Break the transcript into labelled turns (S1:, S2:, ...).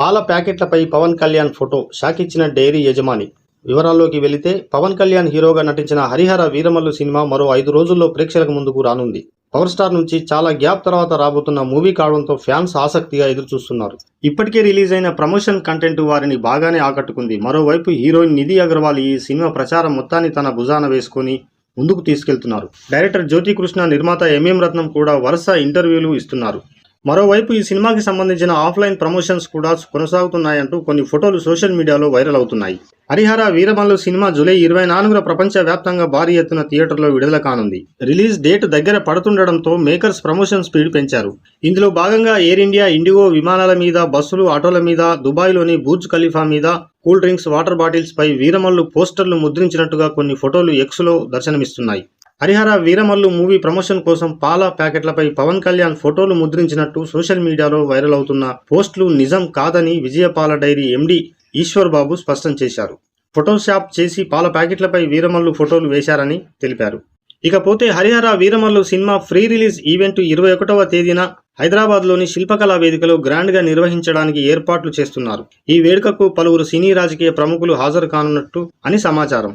S1: పాల ప్యాకెట్లపై Pawan Kalyan photo shock ఇచ్చిన డైరీ యజమాని. వివరాల్లోకి వెళితే పవన్ కళ్యాణ్ హీరోగా నటించిన హరిహర వీరమల్లు సినిమా మరో ఐదు రోజుల్లో ప్రేక్షకుల ముందుకు రానుంది. పవర్ స్టార్ నుంచి చాలా గ్యాప్ తర్వాత రాబోతున్న మూవీ కావడంతో ఫ్యాన్స్ ఆసక్తిగా ఎదురుచూస్తున్నారు. ఇప్పటికే రిలీజ్ అయిన ప్రమోషన్ కంటెంట్ వారిని బాగానే ఆకట్టుకుంది. మరోవైపు హీరోయిన్ నిధి అగర్వాల్ ఈ సినిమా ప్రచారం మొత్తాన్ని తన భుజాన వేసుకొని ముందుకు తీసుకెళ్తున్నారు. డైరెక్టర్ జ్యోతి కృష్ణ నిర్మాత ఎంఎం రత్నం కూడా వరుస ఇంటర్వ్యూలు ఇస్తున్నారు. మరోవైపు ఈ సినిమాకి సంబంధించిన ఆఫ్లైన్ ప్రమోషన్స్ కూడా కొనసాగుతున్నాయంటూ కొన్ని ఫోటోలు సోషల్ మీడియాలో వైరల్ అవుతున్నాయి. హరిహర వీరమల్లు సినిమా జూలై ఇరవై నాలుగున ప్రపంచవ్యాప్తంగా భారీ ఎత్తున థియేటర్లో విడుదల కానుంది. రిలీజ్ డేట్ దగ్గర పడుతుండటంతో మేకర్స్ ప్రమోషన్ స్పీడ్ పెంచారు. ఇందులో భాగంగా ఎయిర్ ఇండియా ఇండిగో విమానాల మీద బస్సులు ఆటోల మీద దుబాయ్లోని బూర్జ్ ఖలీఫా మీద కూల్ డ్రింక్స్ వాటర్ బాటిల్స్ పై వీరమల్లు పోస్టర్లు ముద్రించినట్టుగా కొన్ని ఫోటోలు ఎక్స్లో దర్శనమిస్తున్నాయి. హరిహర వీరమల్లు మూవీ ప్రమోషన్ కోసం పాల ప్యాకెట్లపై పవన్ కళ్యాణ్ ఫోటోలు ముద్రించినట్టు సోషల్ మీడియాలో వైరల్ అవుతున్న పోస్టులు నిజం కాదని విజయపాల డైరీ ఎండి ఈశ్వర్ బాబు స్పష్టం చేశారు. ఫోటోషాప్ చేసి పాల ప్యాకెట్లపై వీరమల్లు ఫోటోలు వేశారని తెలిపారు. ఇకపోతే Harihara Veeramallu cinema pre release event ఇరవై ఒకటవ తేదీన హైదరాబాద్లోని శిల్పకళా వేదికలో గ్రాండ్గా నిర్వహించడానికి ఏర్పాట్లు చేస్తున్నారు. ఈ వేడుకకు పలువురు సినీ రాజకీయ ప్రముఖులు హాజరు కానున్నట్టు అని సమాచారం.